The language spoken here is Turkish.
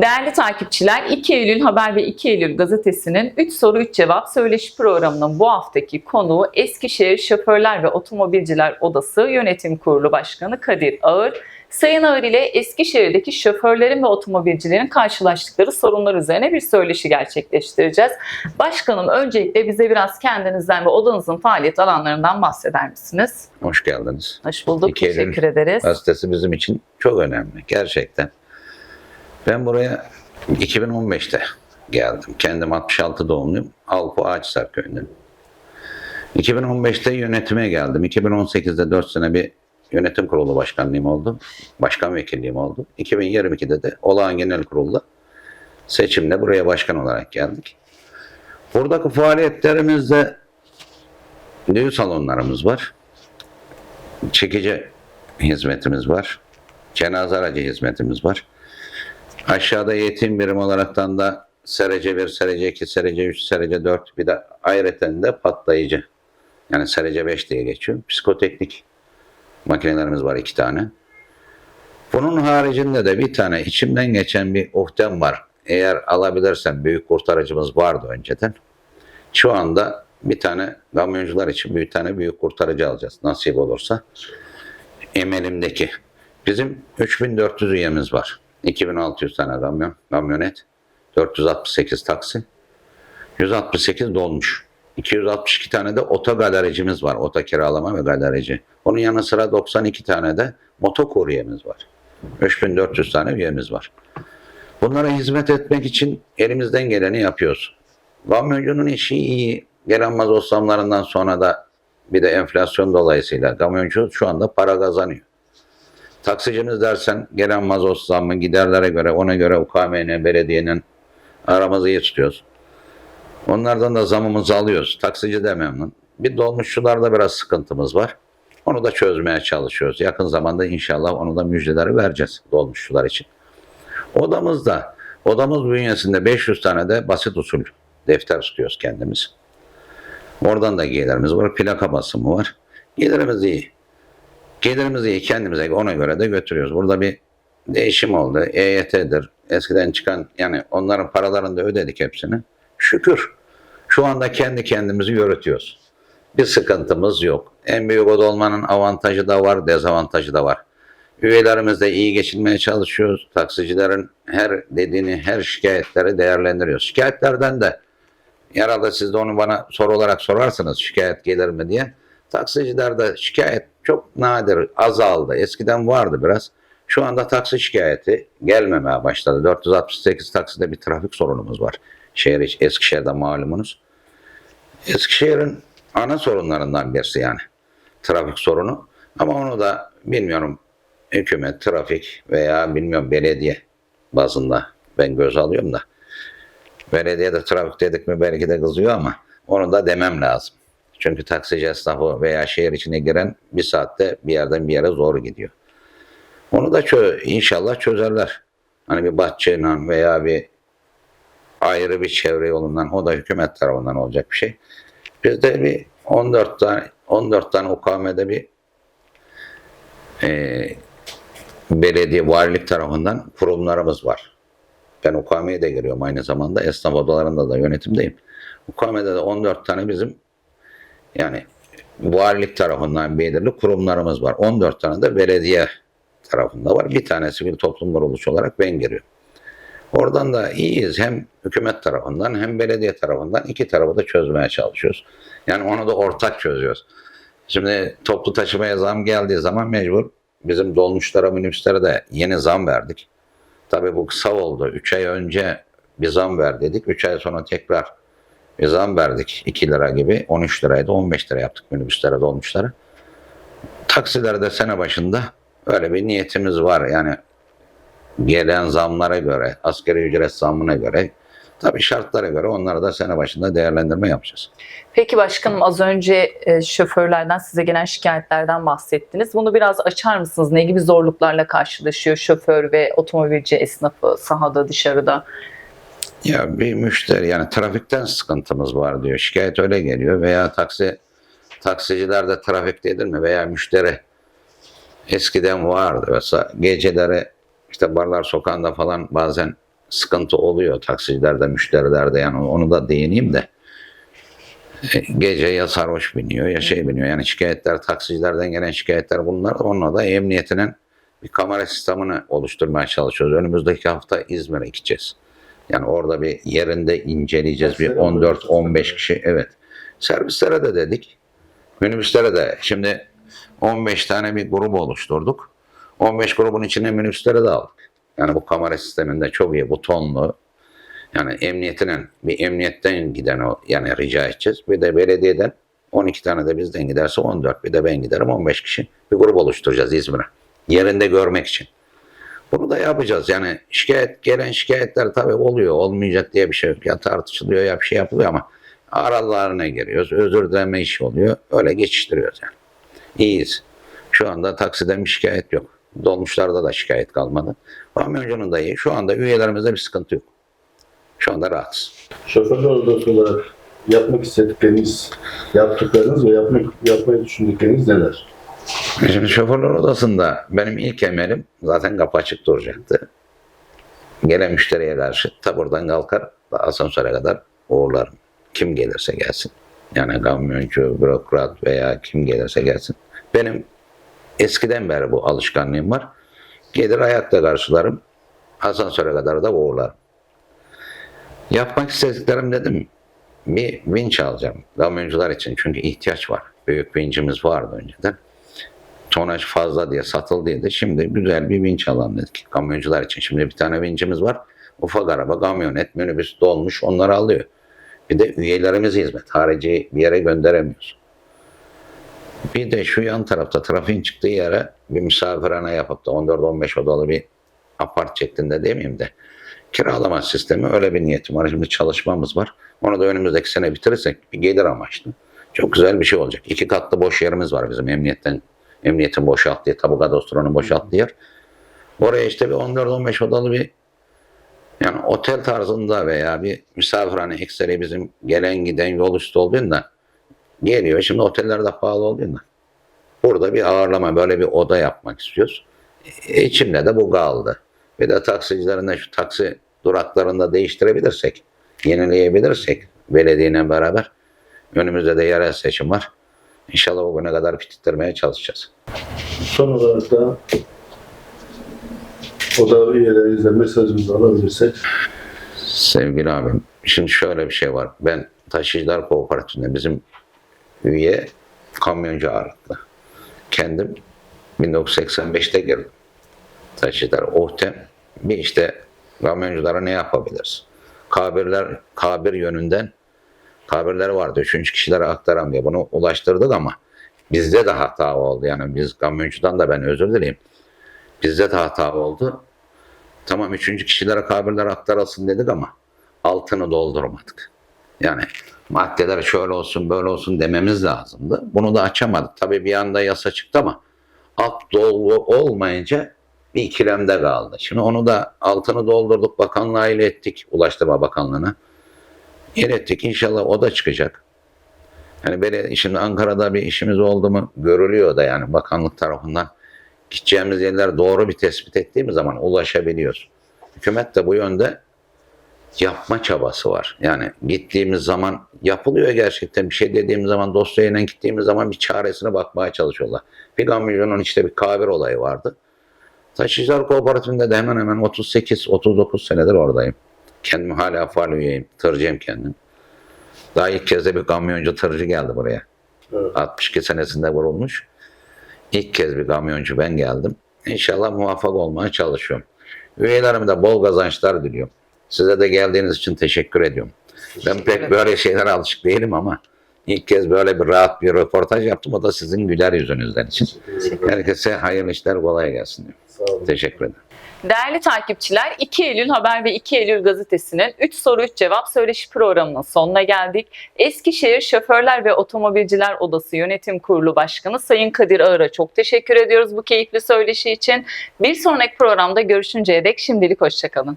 Değerli takipçiler, 2 Eylül Haber ve 2 Eylül gazetesinin 3 soru 3 cevap söyleşi programının bu haftaki konuğu Eskişehir Şoförler ve Otomobilciler Odası Yönetim Kurulu Başkanı Kadir Ağır. Sayın Ağır ile Eskişehir'deki şoförlerin ve otomobilcilerin karşılaştıkları sorunlar üzerine bir söyleşi gerçekleştireceğiz. Başkanım öncelikle bize biraz kendinizden ve odanızın faaliyet alanlarından bahseder misiniz? Hoş geldiniz. Hoş bulduk, İki teşekkür ederiz. Gazetesi bizim için çok önemli gerçekten. Ben buraya 2015'te geldim. Kendim 66 doğumluyum. Alpo Ağaçsar köyünden. 2015'te yönetime geldim. 2018'de 4 sene bir yönetim kurulu başkanlığım oldu. Başkan vekilliğim oldu. 2022'de de olağan genel kurulda seçimle buraya başkan olarak geldik. Buradaki faaliyetlerimizde düğün salonlarımız var. Çekici hizmetimiz var. Cenaze aracı hizmetimiz var. Aşağıda eğitim birim olaraktan da SRC 1, SRC 2, SRC 3, SRC 4 bir de ayrıca de patlayıcı. Yani SRC 5 diye geçiyor. Psikoteknik makinelerimiz var iki tane. Bunun haricinde de bir tane içimden geçen bir uhdem var. Eğer alabilirsem büyük kurtarıcımız vardı önceden. Şu anda bir tane kamyoncular için bir tane büyük kurtarıcı alacağız nasip olursa. Emelimdeki. Bizim 3400 üyemiz var. 2600 tane kamyon, kamyonet, 468 taksi, 168 dolmuş. 262 tane de oto galericimiz var. Oto kiralama ve galerici. Onun yanı sıra 92 tane de motokuryemiz var. 3400 tane üyemiz var. Bunlara hizmet etmek için elimizden geleni yapıyoruz. Kamyoncunun işi iyi. Gelen mazot sonra da bir de enflasyon dolayısıyla kamyoncu şu anda para kazanıyor. Taksicimiz dersen gelen mazot zammı giderlere göre ona göre UKM'nin, belediyenin aramızı tutuyoruz. Onlardan da zamımızı alıyoruz. Taksici de memnun. Bir dolmuşçularda biraz sıkıntımız var. Onu da çözmeye çalışıyoruz. Yakın zamanda inşallah onu da müjdeleri vereceğiz dolmuşçular için. Odamızda, odamız bünyesinde 500 tane de basit usul defter tutuyoruz kendimiz. Oradan da gelirimiz var. Plaka basımı var. Gelirimiz iyi. Gelirimiz iyi kendimize ona göre de götürüyoruz. Burada bir değişim oldu. EYT'dir. Eskiden çıkan yani onların paralarını da ödedik hepsini. Şükür. Şu anda kendi kendimizi yürütüyoruz. Bir sıkıntımız yok. En büyük oda olmanın avantajı da var, dezavantajı da var. Üyelerimizle iyi geçinmeye çalışıyoruz. Taksicilerin her dediğini, her şikayetleri değerlendiriyoruz. Şikayetlerden de herhalde siz de onu bana soru olarak sorarsınız şikayet gelir mi diye. Taksicilerde şikayet çok nadir, azaldı. Eskiden vardı biraz. Şu anda taksi şikayeti gelmemeye başladı. 468 takside bir trafik sorunumuz var. Şehir Eskişehir'de malumunuz. Eskişehir'in ana sorunlarından birisi yani. Trafik sorunu. Ama onu da bilmiyorum hükümet, trafik veya bilmiyorum belediye bazında ben göz alıyorum da. Belediyede trafik dedik mi belki de kızıyor ama onu da demem lazım. Çünkü taksici esnafı veya şehir içine giren bir saatte bir yerden bir yere zor gidiyor. Onu da çö inşallah çözerler. Hani bir bahçeyle veya bir ayrı bir çevre yolundan o da hükümet tarafından olacak bir şey. Bizde bir 14 tane 14 tane UKM'de bir e, belediye valilik tarafından kurumlarımız var. Ben UKM'ye de giriyorum aynı zamanda. Esnaf odalarında da yönetimdeyim. UKM'de de 14 tane bizim yani valilik tarafından belirli kurumlarımız var. 14 tane de belediye tarafında var. Bir tane sivil toplum kuruluşu olarak ben giriyorum. Oradan da iyiyiz. Hem hükümet tarafından hem belediye tarafından iki tarafı da çözmeye çalışıyoruz. Yani onu da ortak çözüyoruz. Şimdi toplu taşımaya zam geldiği zaman mecbur bizim dolmuşlara, minibüslere de yeni zam verdik. Tabii bu kısa oldu. 3 ay önce bir zam ver dedik. 3 ay sonra tekrar bir zam verdik. 2 lira gibi. 13 liraydı. 15 lira yaptık minibüslere, dolmuşlara. Taksilerde sene başında öyle bir niyetimiz var. Yani gelen zamlara göre, asgari ücret zammına göre, tabii şartlara göre onları da sene başında değerlendirme yapacağız. Peki başkanım az önce e, şoförlerden size gelen şikayetlerden bahsettiniz. Bunu biraz açar mısınız? Ne gibi zorluklarla karşılaşıyor şoför ve otomobilci esnafı sahada dışarıda? Ya bir müşteri yani trafikten sıkıntımız var diyor. Şikayet öyle geliyor veya taksi taksiciler de trafiktedir mi veya müşteri eskiden vardı. Mesela geceleri işte barlar sokağında falan bazen sıkıntı oluyor taksicilerde, müşterilerde yani onu da değineyim de. E, Gece ya sarhoş biniyor ya şey biniyor. Yani şikayetler, taksicilerden gelen şikayetler bunlar. Onunla da emniyetinin bir kamera sistemini oluşturmaya çalışıyoruz. Önümüzdeki hafta İzmir'e gideceğiz. Yani orada bir yerinde inceleyeceğiz. Bir 14-15 kişi. Evet. Servislere de dedik. Minibüslere de. Şimdi 15 tane bir grup oluşturduk. 15 grubun içine minibüsleri de aldık. Yani bu kamera sisteminde çok iyi butonlu. Yani emniyetinin bir emniyetten giden o yani rica edeceğiz. Bir de belediyeden 12 tane de bizden giderse 14. Bir de ben giderim 15 kişi. Bir grup oluşturacağız İzmir'e. Yerinde görmek için. Bunu da yapacağız. Yani şikayet gelen şikayetler tabii oluyor. Olmayacak diye bir şey yok. Ya tartışılıyor ya bir şey yapılıyor ama aralarına giriyoruz. Özür dileme işi oluyor. Öyle geçiştiriyoruz yani. İyiyiz. Şu anda taksiden bir şikayet yok. Dolmuşlarda da şikayet kalmadı. Kamyoncunun da iyi. Şu anda üyelerimizde bir sıkıntı yok. Şu anda rahatsız. Şoförler odası olarak yapmak istedikleriniz, yaptıklarınız ve yapmak, yapmayı düşündükleriniz neler? Şimdi şoförler odasında benim ilk emelim zaten kapı açık duracaktı. Gelen müşteriye karşı taburdan kalkar asansöre kadar uğurlarım. Kim gelirse gelsin. Yani kamyoncu, bürokrat veya kim gelirse gelsin. Benim eskiden beri bu alışkanlığım var. Gelir ayakta karşılarım. Asansöre kadar da uğurlarım. Yapmak istediklerim dedim. Bir vinç alacağım kamyoncular için. Çünkü ihtiyaç var. Büyük vincimiz vardı önceden tonaj fazla diye satıldıydı. Şimdi güzel bir vinç alalım dedik kamyoncular için. Şimdi bir tane vincimiz var. Ufak araba, kamyonet, minibüs dolmuş onları alıyor. Bir de üyelerimiz hizmet. Harici bir yere gönderemiyoruz. Bir de şu yan tarafta trafiğin çıktığı yere bir misafirhane yapıp da 14-15 odalı bir apart şeklinde demeyeyim de kiralama sistemi öyle bir niyetim var. Şimdi çalışmamız var. Onu da önümüzdeki sene bitirirsek bir gelir amaçlı. Çok güzel bir şey olacak. İki katlı boş yerimiz var bizim emniyetten Emniyetin boşalttığı, tabu kadastronun boşalttığı yer. Oraya işte bir 14-15 odalı bir yani otel tarzında veya bir misafirhane ekseri bizim gelen giden yol üstü olduğunda geliyor. Şimdi oteller de pahalı olduğunda burada bir ağırlama böyle bir oda yapmak istiyoruz. E, içimde de bu kaldı. Bir de taksicilerin de şu taksi duraklarında değiştirebilirsek, yenileyebilirsek belediyeyle beraber önümüzde de yerel seçim var. İnşallah o güne kadar bitirmeye çalışacağız. Son olarak da oda üyelerimizden mesajımızı alabilirsek. Sevgili abim, şimdi şöyle bir şey var. Ben taşıyıcılar kooperatifinde bizim üye kamyoncu ağırlıklı. Kendim 1985'te girdim. Taşıyıcılar OHTEM bir işte kamyonculara ne yapabiliriz? Kabirler, kabir yönünden kabirleri vardı. Üçüncü kişilere aktaramıyor. Bunu ulaştırdık ama bizde de hata oldu. Yani biz kamyoncudan da ben özür dileyim. Bizde de hata oldu. Tamam üçüncü kişilere kabirler aktarılsın dedik ama altını doldurmadık. Yani maddeler şöyle olsun böyle olsun dememiz lazımdı. Bunu da açamadık. Tabii bir anda yasa çıktı ama alt dolgu olmayınca bir ikilemde kaldı. Şimdi onu da altını doldurduk bakanlığa ilettik Ulaştırma Bakanlığı'na. İlettik inşallah o da çıkacak. Yani böyle şimdi Ankara'da bir işimiz oldu mu görülüyor da yani bakanlık tarafından gideceğimiz yerler doğru bir tespit ettiğimiz zaman ulaşabiliyoruz. Hükümet de bu yönde yapma çabası var. Yani gittiğimiz zaman yapılıyor gerçekten bir şey dediğimiz zaman dosyayla gittiğimiz zaman bir çaresine bakmaya çalışıyorlar. Kamyonun işte bir kabir olayı vardı. Taşıyıcılar Kooperatifinde de hemen hemen 38-39 senedir oradayım. Kendim hala faal üyeyim. Tırcıyım kendim. Daha ilk kez de bir kamyoncu tırcı geldi buraya. Evet. 62 senesinde vurulmuş. İlk kez bir kamyoncu ben geldim. İnşallah muvaffak olmaya çalışıyorum. Üyelerime de bol kazançlar diliyorum. Size de geldiğiniz için teşekkür ediyorum. Ben pek böyle şeylere alışık değilim ama ilk kez böyle bir rahat bir röportaj yaptım. O da sizin güler yüzünüzden için. Herkese hayırlı işler kolay gelsin diyorum. Sağ olun. Teşekkür ederim. Değerli takipçiler 2 Eylül Haber ve 2 Eylül Gazetesi'nin 3 soru 3 cevap söyleşi programının sonuna geldik. Eskişehir Şoförler ve Otomobilciler Odası Yönetim Kurulu Başkanı Sayın Kadir Ağır'a çok teşekkür ediyoruz bu keyifli söyleşi için. Bir sonraki programda görüşünceye dek şimdilik hoşçakalın.